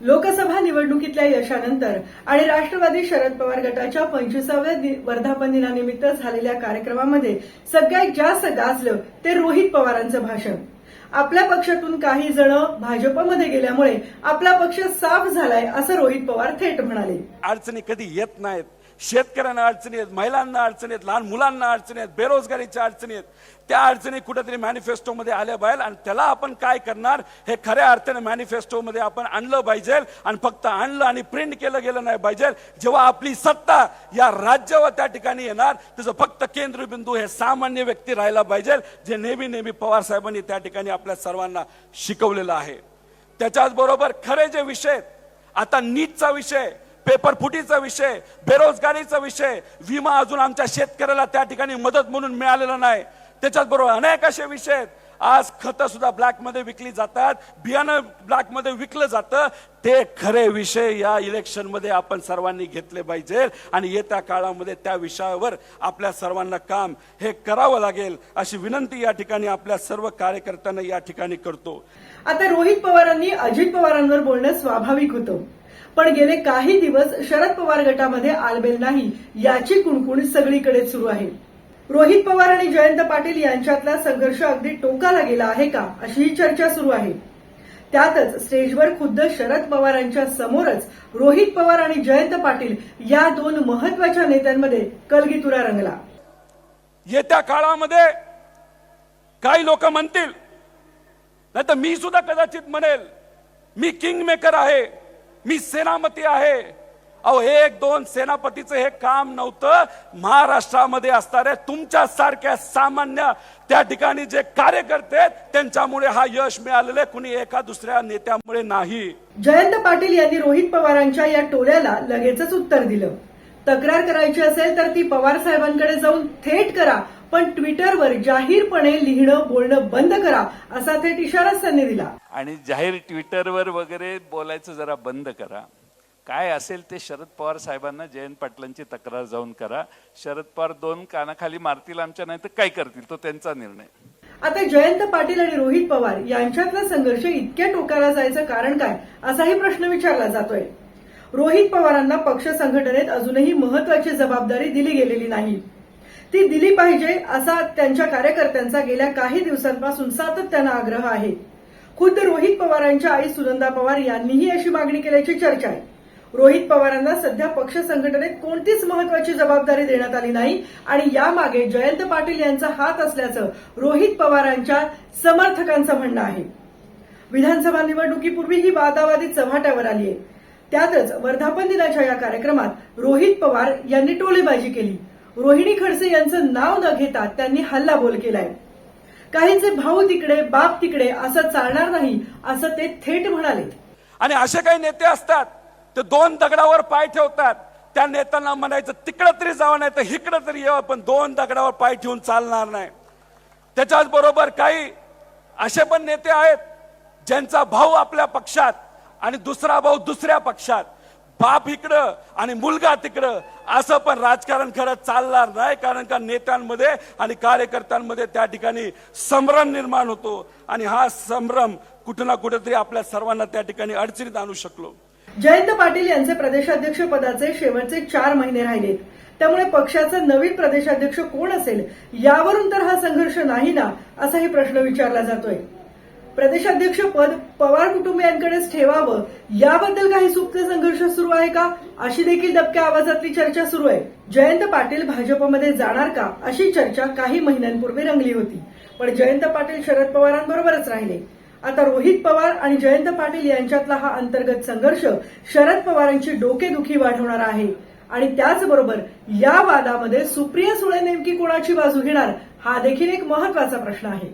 लोकसभा निवडणुकीतल्या यशानंतर आणि राष्ट्रवादी शरद पवार गटाच्या पंचवीसाव्या वर्धापन दिनानिमित्त झालेल्या कार्यक्रमामध्ये सगळ्यात जास्त गाजलं ते रोहित पवारांचं भाषण. आपल्या पक्षातून काही जण भाजपमध्ये गेल्यामुळे आपला पक्ष साफ झालाय असं रोहित पवार थेट म्हणाले. अडचणी कधी येत नाहीत. शेतकऱ्यांना अडचणी आहेत महिलांना अडचणी आहेत लहान मुलांना अडचणी आहेत बेरोजगारीच्या अडचणी आहेत. त्या अडचणी कुठेतरी मॅनिफेस्टोमध्ये आल्या पाहिजे आणि त्याला आपण काय करणार? हे खऱ्या अर्थाने मॅनिफेस्टोमध्ये आपण आणलं पाहिजे आणि फक्त आणलं आणि प्रिंट केलं गेलं नाही पाहिजे. जेव्हा आपली सत्ता या राज्यावर त्या ठिकाणी येणार त्याचं फक्त केंद्रबिंदू हे सामान्य व्यक्ती राहायला पाहिजे जे नेहमी नेहमी पवार साहेबांनी त्या ठिकाणी आपल्या सर्वांना शिकवलेलं आहे. त्याच्याच बरोबर खरे जे विषय आहेत, आता नीटचा विषय पेपर फुटीचा विषय बेरोजगारीचा विषय विमा अजून आमच्या शेतकऱ्याला त्या ठिकाणी मदत म्हणून मिळालेला नाही. त्याच्याचबरोबर अनेक असे विषय आहेत. आज खतं सुद्धा ब्लॅकमध्ये विकली जातात बियाणं ब्लॅकमध्ये विकलं जातं. ते खरे विषय या इलेक्शनमध्ये आपण सर्वांनी घेतले पाहिजे आणि येत्या काळामध्ये त्या विषयावर आपल्या सर्वांना काम हे करावं लागेल अशी विनंती या ठिकाणी आपल्या सर्व कार्यकर्त्यांना या ठिकाणी करतो. आता रोहित पवारांनी अजित पवारांवर बोलणं स्वाभाविक होतं. पण गेले काही दिवस शरद पवार गटामध्ये आलबेल नाही याची कुणकुण सगळीकडे सुरू आहे. रोहित पवार आणि जयंत पाटील यांच्यातला संघर्ष अगदी टोकाला गेला आहे का? अशी ही चर्चा सुरू आहे. त्यातच स्टेजवर खुद्द शरद पवारांच्या समोरच रोहित पवार आणि जयंत पाटील या दोन महत्त्वाच्या नेत्यांमध्ये कलगीतुरा रंगला. येत्या काळामध्ये काही लोक म्हणतील नाही तर मी सुद्धा कदाचित म्हणेल मी किंग मेकर आहे मी सेनापती आहे अहो एक दोन सेनापतीचं हे काम नव्हतं. महाराष्ट्रामध्ये असणाऱ्या तुमच्या सारख्या सामान्य त्या ठिकाणी जे कार्यकर्ते आहेत, त्यांच्यामुळे हा यश मिळालेलं आहे. कुणी एका दुसऱ्या नेत्यामुळे नाही. जयंत पाटील यांनी रोहित पवारांच्या या टोल्याला लगेचच उत्तर दिलं. तक्रार करायची असेल तर ती पवार साहेबांकडे जाऊन थेट करा पण ट्विटरवर जाहीरपणे लिहिणं बोलणं बंद करा असा थेट इशाराच त्यांनी दिला. आणि जाहीर ट्विटरवर वगैरे बोलायचं जरा बंद करा. काय असेल ते शरद पवार साहेबांना जयंत पाटलांची तक्रार जाऊन करा. शरद पवार दोन कानाखाली मारतील आमच्या नाही तर काय करतील? तो त्यांचा निर्णय. आता जयंत पाटील आणि रोहित पवार यांच्यातला संघर्ष इतक्या टोकाला जायचं कारण काय असाही प्रश्न विचारला जातोय. रोहित पवारांना पक्ष संघटनेत अजूनही महत्वाची जबाबदारी दिली गेलेली नाही. ती दिली पाहिजे असा त्यांच्या कार्यकर्त्यांचा गेल्या काही दिवसांपासून सातत्यानं आग्रह आहे. खुद्द रोहित पवारांच्या आई सुनंदा पवार यांनीही अशी मागणी केल्याची चर्चा आहे. रोहित पवारांना सध्या पक्ष संघटनेत कोणतीच महत्वाची जबाबदारी देण्यात आली नाही आणि यामागे जयंत पाटील यांचा हात असल्याचं रोहित पवारांच्या समर्थकांचं म्हणणं आहे. विधानसभा निवडणुकीपूर्वी ही वादावादी चव्हाट्यावर आली आहे. त्यातच वर्धापन दिनाच्या या कार्यक्रमात रोहित पवार यांनी टोलेबाजी केली. रोहिणी खडसे यांचं नाव न घेता त्यांनी हल्लाबोल केलाय. काहींचे भाऊ तिकडे बाप तिकडे असं चालणार नाही असं ते थेट म्हणाले. आणि असे काही नेते असतात ते दोन दगडावर पाय ठेवतात. त्या नेत्यांना म्हणायचं तिकडं तरी जावं नाही तर इकडं तरी यावं पण दोन दगडावर पाय ठेवून चालणार नाही. त्याच्याच बरोबर काही असे पण नेते आहेत ज्यांचा भाऊ आपल्या पक्षात आणि दुसरा भाऊ दुसऱ्या पक्षात. बाप इकडं आणि मुलगा तिकडं. असं पण राजकारण खरं चालणार नाही कारण का नेत्यांमध्ये आणि कार्यकर्त्यांमध्ये त्या ठिकाणी संभ्रम निर्माण होतो. आणि हा संभ्रम कुठं ना कुठेतरी आपल्या सर्वांना त्या ठिकाणी अडचणीत आणू शकलो. जयंत पाटील यांचे प्रदेशाध्यक्ष पदाचे शेवटचे चार महिने राहिलेत. त्यामुळे पक्षाचा नवीन प्रदेशाध्यक्ष कोण असेल यावरून तर हा संघर्ष नाही ना असाही प्रश्न विचारला जातोय. प्रदेशाध्यक्ष पद पवार कुटुंबियांकडेच ठेवावं याबद्दल काही सुप्त संघर्ष सुरू आहे का? अशी देखील दबक्या आवाजातली चर्चा सुरू आहे. जयंत पाटील भाजपमध्ये जाणार का? अशी चर्चा काही महिन्यांपूर्वी रंगली होती. पण जयंत पाटील शरद पवारांबरोबरच राहिले. आता रोहित पवार आणि जयंत पाटील यांच्यातला हा अंतर्गत संघर्ष शरद पवारांची डोकेदुखी वाढवणार आहे. आणि त्याचबरोबर या वादामध्ये सुप्रिया सुळे नेमकी कोणाची बाजू घेणार हा देखील एक महत्त्वाचा प्रश्न आहे.